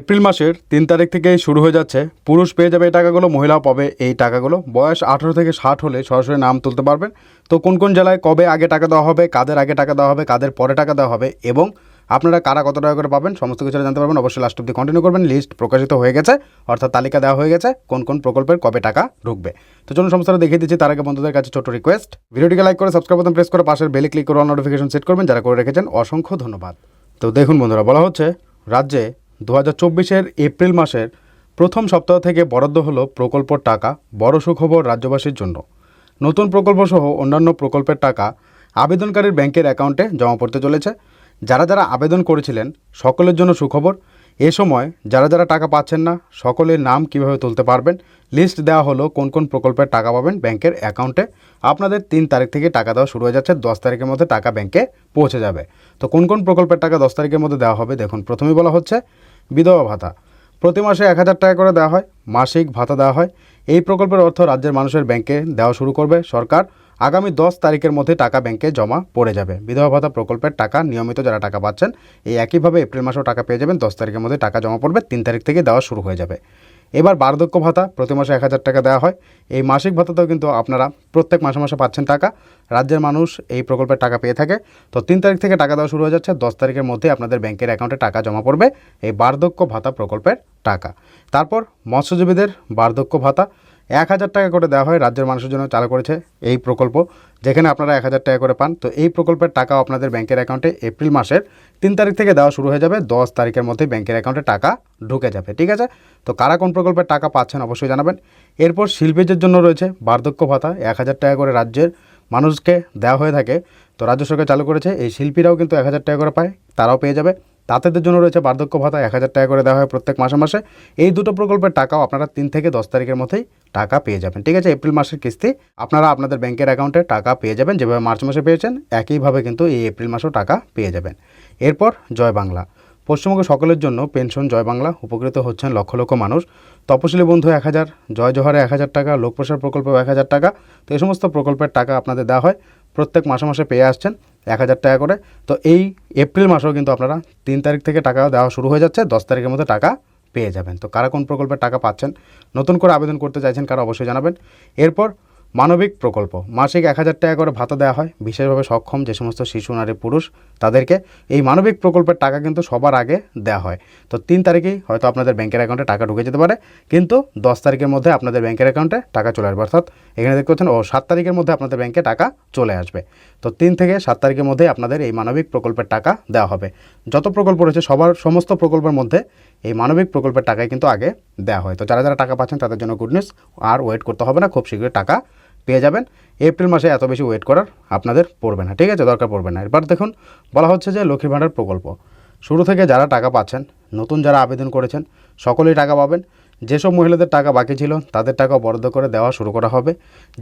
April মাসের তিন তারিখ থেকে শুরু হয়ে যাচ্ছে। পুরুষ পেয়ে যাবে এই টাকাগুলো, মহিলাও পাবে এই টাকাগুলো। বয়স আঠেরো থেকে ষাট হলে সরাসরি নাম তুলতে পারবেন। তো কোন কোন জেলায় কবে আগে টাকা দেওয়া হবে, কাদের আগে টাকা দেওয়া হবে, কাদের পরে টাকা দেওয়া হবে এবং আপনারা কারা কত টাকা করে পাবেন, সমস্ত কিছু জানতে পারবেন। অবশ্যই লাস্ট অব্দি কন্টিনিউ করবেন। লিস্ট প্রকাশিত হয়ে গেছে, অর্থাৎ তালিকা দেওয়া হয়ে গেছে কোন কোন প্রকল্পের কবে টাকা ঢুকবে। তো চলুন সমস্যাটা দেখিয়ে দিচ্ছি। তার আগে বন্ধুদের কাছে ছোট রিকোয়েস্ট ভিডিওটিকে লাইক করে সাবস্ক্রাইব বাটন প্রেস করে পাশের বেলে ক্লিক করে নোটিফিকেশন সেট করবেন। যারা করে রেখেছেন, অসংখ্য ধন্যবাদ। তো দেখুন বন্ধুরা, বলা হচ্ছে, রাজ্যে দু হাজার এপ্রিল মাসের প্রথম সপ্তাহ থেকে বরাদ্দ হলো প্রকল্পর টাকা, বড় সুখবর রাজ্যবাসীর জন্য। নতুন প্রকল্পসহ অন্যান্য প্রকল্পের টাকা আবেদনকারীর ব্যাংকের অ্যাকাউন্টে জমা পড়তে চলেছে। যারা যারা আবেদন করেছিলেন, সকলের জন্য সুখবর। এ সময় যারা যারা টাকা পাচ্ছেন না, সকলের নাম কীভাবে তুলতে পারবেন? লিস্ট দেওয়া হলো কোন কোন প্রকল্পের টাকা পাবেন ব্যাংকের অ্যাকাউন্টে। আপনাদের তিন তারিখ থেকে টাকা দেওয়া শুরু হয়ে যাচ্ছে, দশ তারিখের মধ্যে টাকা ব্যাংকে পৌঁছে যাবে। তো কোন কোন প্রকল্পের টাকা দশ তারিখের মধ্যে দেওয়া হবে? দেখুন, প্রথমেই বলা হচ্ছে বিধবা ভাতা। প্রতি মাসে এক হাজার টাকা করে দেওয়া হয়, মাসিক ভাতা দেওয়া হয়। এই প্রকল্পের অর্থ রাজ্যের মানুষের ব্যাংকে দেওয়া শুরু করবে সরকার। আগামী দশ তারিখের মধ্যে টাকা ব্যাংকে জমা পড়ে যাবে। বিধবা ভাতা প্রকল্পের টাকা, নিয়মিত যারা টাকা পাচ্ছেন, এই একইভাবে এপ্রিল মাসেও টাকা পেয়ে যাবেন। দশ তারিখের মধ্যে টাকা জমা পড়বে, তিন তারিখ থেকে দেওয়া শুরু হয়ে যাবে। এবার বার্ধক্য ভাতা, প্রতি মাসে এক হাজার টাকা দেওয়া হয়। এই মাসিক ভাতাতেও কিন্তু আপনারা প্রত্যেক মাসে মাসে পাচ্ছেন টাকা। রাজ্যের মানুষ এই প্রকল্পের টাকা পেয়ে থাকে। তো তিন তারিখ থেকে টাকা দেওয়া শুরু হয়ে যাচ্ছে। দশ তারিখের মধ্যে আপনাদের ব্যাংকের অ্যাকাউন্টে টাকা জমা পড়বে। এই বার্ধক্য ভাতা প্রকল্পের টাকা। তারপর মৎস্যজীবীদের বার্ধক্য ভাতা। এক হাজার টাকা করে দেওয়া হয় রাজ্যের মানুষের জন্য চালু করেছে এই প্রকল্প, যেখানে আপনারা এক হাজার টাকা করে পান। তো এই প্রকল্পের টাকাও আপনাদের ব্যাংকের অ্যাকাউন্টে এপ্রিল মাসের তিন তারিখ থেকে দেওয়া শুরু হয়ে যাবে। দশ তারিখের মধ্যে ব্যাংকের অ্যাকাউন্টে টাকা ঢুকে যাবে, ঠিক আছে? তো কারা কোন প্রকল্পের টাকা পাচ্ছেন অবশ্যই জানাবেন। এরপর শিল্পীদের জন্য রয়েছে বার্ধক্য ভাতা, এক হাজার টাকা করে রাজ্যের মানুষকে দেওয়া হয়ে থাকে। তো রাজ্য সরকার চালু করেছে, এই শিল্পীরাও কিন্তু এক হাজার টাকা করে পায়, তারাও পেয়ে যাবে। তাঁতেদের জন্য রয়েছে বার্ধক্য ভাতা এক হাজার টাকা করে দেওয়া হয় প্রত্যেক মাসে মাসে। এই দুটো প্রকল্পের টাকাও আপনারা তিন থেকে দশ তারিখের মধ্যেই টাকা পেয়ে যাবেন। ঠিক আছে, এপ্রিল মাসের কিস্তি। আপনারা আপনাদের ব্যাংকের অ্যাকাউন্টে টাকা পেয়ে যাবেন, যেভাবে মার্চ মাসে পেয়েছেন, একইভাবে কিন্তু এই এপ্রিল মাসেও টাকা পেয়ে যাবেন। এরপর জয় বাংলা। পশ্চিমবঙ্গ সকলের জন্য পেনশন জয় বাংলা, উপকৃত হচ্ছেন লক্ষ লক্ষ মানুষ। তপশিলি বন্ধু এক হাজার, জয় জোহারে এক হাজার টাকা, লোকপ্রসার প্রকল্পেও এক হাজার টাকা। তো এই সমস্ত প্রকল্পের টাকা আপনাদের দেওয়া হয়। প্রত্যেক মাসে মাসে পেয়ে আসছেন এক হাজার টাকা করে। তো এই এপ্রিল মাসেও কিন্তু আপনারা তিন তারিখ থেকে টাকা দেওয়া শুরু হয়ে যাচ্ছে, দশ তারিখের মধ্যে টাকা পেয়ে যাবেন। তো কারা কোন প্রকল্পের টাকা পাচ্ছেন, নতুন করে আবেদন করতে চাইছেন কারা অবশ্যই জানাবেন। এরপর মানবিক প্রকল্প। মাসিক এক হাজার টাকা করে ভাতা দেওয়া হয়। বিশেষভাবে সক্ষম যে সমস্ত শিশু, নারী, পুরুষ, তাদেরকে এই মানবিক প্রকল্পের টাকা কিন্তু সবার আগে দেওয়া হয়। তো তিন তারিখেই হয়তো আপনাদের ব্যাংকের অ্যাকাউন্টে টাকা ঢুকে যেতে পারে, কিন্তু দশ তারিখের মধ্যে আপনাদের ব্যাংকের অ্যাকাউন্টে টাকা চলে আসবে। অর্থাৎ এখানে দেখতে পাচ্ছেন, ও সাত তারিখের মধ্যে আপনাদের ব্যাংকে টাকা চলে আসবে। তো তিন থেকে সাত তারিখের মধ্যে আপনাদের এই মানবিক প্রকল্পের টাকা দেওয়া হবে। যত প্রকল্প রয়েছে, সবার সমস্ত প্রকল্পের মধ্যে এই মানবিক প্রকল্পের টাকাই কিন্তু আগে দেওয়া হয়। তো যারা যারা টাকা পাচ্ছেন, তাদের জন্য গুড নিউজ আর ওয়েট করতে হবে না, খুব শীঘ্রই টাকা পেয়ে যাবেন। এপ্রিল মাসে এত বেশি ওয়েট করার আপনাদের পড়বে না, ঠিক আছে? দরকার পড়বে না। এবার দেখুন, বলা হচ্ছে যে লক্ষ্মী ভাণ্ডার প্রকল্প। শুরু থেকে যারা টাকা পাচ্ছেন, নতুন যারা আবেদন করেছেন, সকলেই টাকা পাবেন। যেসব মহিলাদের টাকা বাকি ছিল, তাদের টাকা বরাদ্দ করে দেওয়া শুরু করা হবে।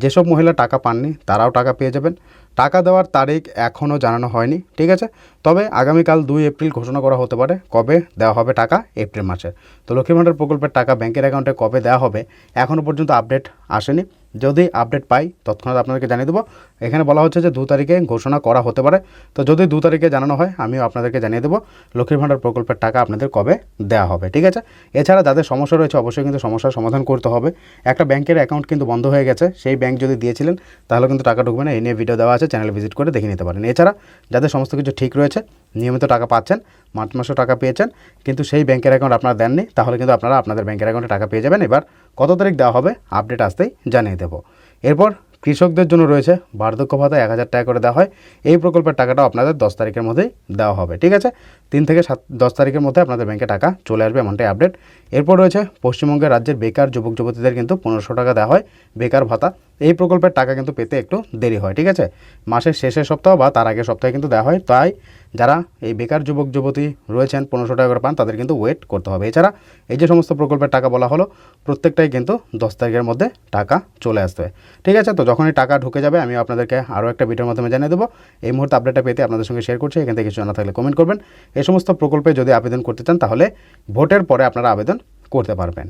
যেসব মহিলা টাকা পাননি, তারাও টাকা পেয়ে যাবেন। টাকা দেওয়ার তারিখ এখনও জানানো হয়নি, ঠিক আছে? তবে আগামীকাল দুই এপ্রিল ঘোষণা করা হতে পারে কবে দেওয়া হবে টাকা এপ্রিল মাসে। তো লক্ষ্মী ভাণ্ডার প্রকল্পের টাকা ব্যাংকের অ্যাকাউন্টে কবে দেওয়া হবে এখনও পর্যন্ত আপডেট আসেনি। যদি আপডেট পাই, তৎক্ষণাৎ আপনাদেরকে জানিয়ে দেবো। এখানে বলা হচ্ছে যে দু তারিখে ঘোষণা করা হতে পারে। তো যদি দু তারিখে জানানো হয়, আমিও আপনাদেরকে জানিয়ে দেবো লক্ষ্মীর ভাণ্ডার প্রকল্পের টাকা আপনাদের কবে দেওয়া হবে, ঠিক আছে? এছাড়া যাদের সমস্যা রয়েছে, অবশ্যই কিন্তু সমস্যার সমাধান করতে হবে। একটা ব্যাংকের অ্যাকাউন্ট কিন্তু বন্ধ হয়ে গেছে, সেই ব্যাংক যদি দিয়েছিলেন, তাহলে কিন্তু টাকা ঢুকবে না। এই নিয়ে ভিডিও দেওয়া আছে চ্যানেলে ভিজিট করে দেখে নিতে পারেন। এছাড়া যাদের সমস্ত কিছু ঠিক রয়েছে, নিয়মিত টাকা পাচ্ছেন, মার্চ মাসেও টাকা পেয়েছেন, কিন্তু সেই ব্যাংকের অ্যাকাউন্ট আপনারা দেননি, তাহলে কিন্তু আপনারা আপনাদের ব্যাংকের অ্যাকাউন্টে টাকা পেয়ে যাবেন। এবার কত তারিখ দেওয়া হবে? আপডেট আসতেই জানিয়ে দেবো। এরপর কৃষকদের জন্য রয়েছে বার্ধক্য ভাতা এক হাজার টাকা করে দেওয়া হয়। এই প্রকল্পের টাকাটাও আপনাদের দশ তারিখের মধ্যেই দেওয়া হবে, ঠিক আছে? তিন থেকে সাত, দশ তারিখের মধ্যে আপনাদের ব্যাংকে টাকা চলে আসবে এমনটাই আপডেট এরপর রয়েছে পশ্চিমবঙ্গের রাজ্যের বেকার যুবক যুবতীদের কিন্তু পনেরোশো টাকা দেওয়া হয়। বেকার ভাতা এই প্রকল্পের টাকা কিন্তু পেতে একটু দেরি হয়, ঠিক আছে? মাসের শেষের সপ্তাহ বা তার আগের সপ্তাহে কিন্তু দেওয়া হয়, তাই যারা এই বেকার যুবক, যুবতী রয়েছেন, পনেরোশো টাকা করে পান, তাদের কিন্তু ওয়েট করতে হবে। এছাড়া এই যে সমস্ত প্রকল্পের টাকা বলা হলো, প্রত্যেকটাই কিন্তু দশ তারিখের মধ্যে টাকা চলে আসবে ঠিক আছে? তো যখনই টাকা ঢুকে যাবে, আমি আপনাদেরকে আরও একটা ভিডিওর মাধ্যমে জানিয়ে দেবো। এই মুহূর্তে আপডেটটা পেতে আপনাদের সঙ্গে শেয়ার করছি, এখান থেকে কিছু জানা থাকলে কমেন্ট করবেন। এই সমস্ত প্রকল্পে যদি আবেদন করতে চান, তাহলে ভোটের পরে আপনারা আবেদন করতে পারবেন।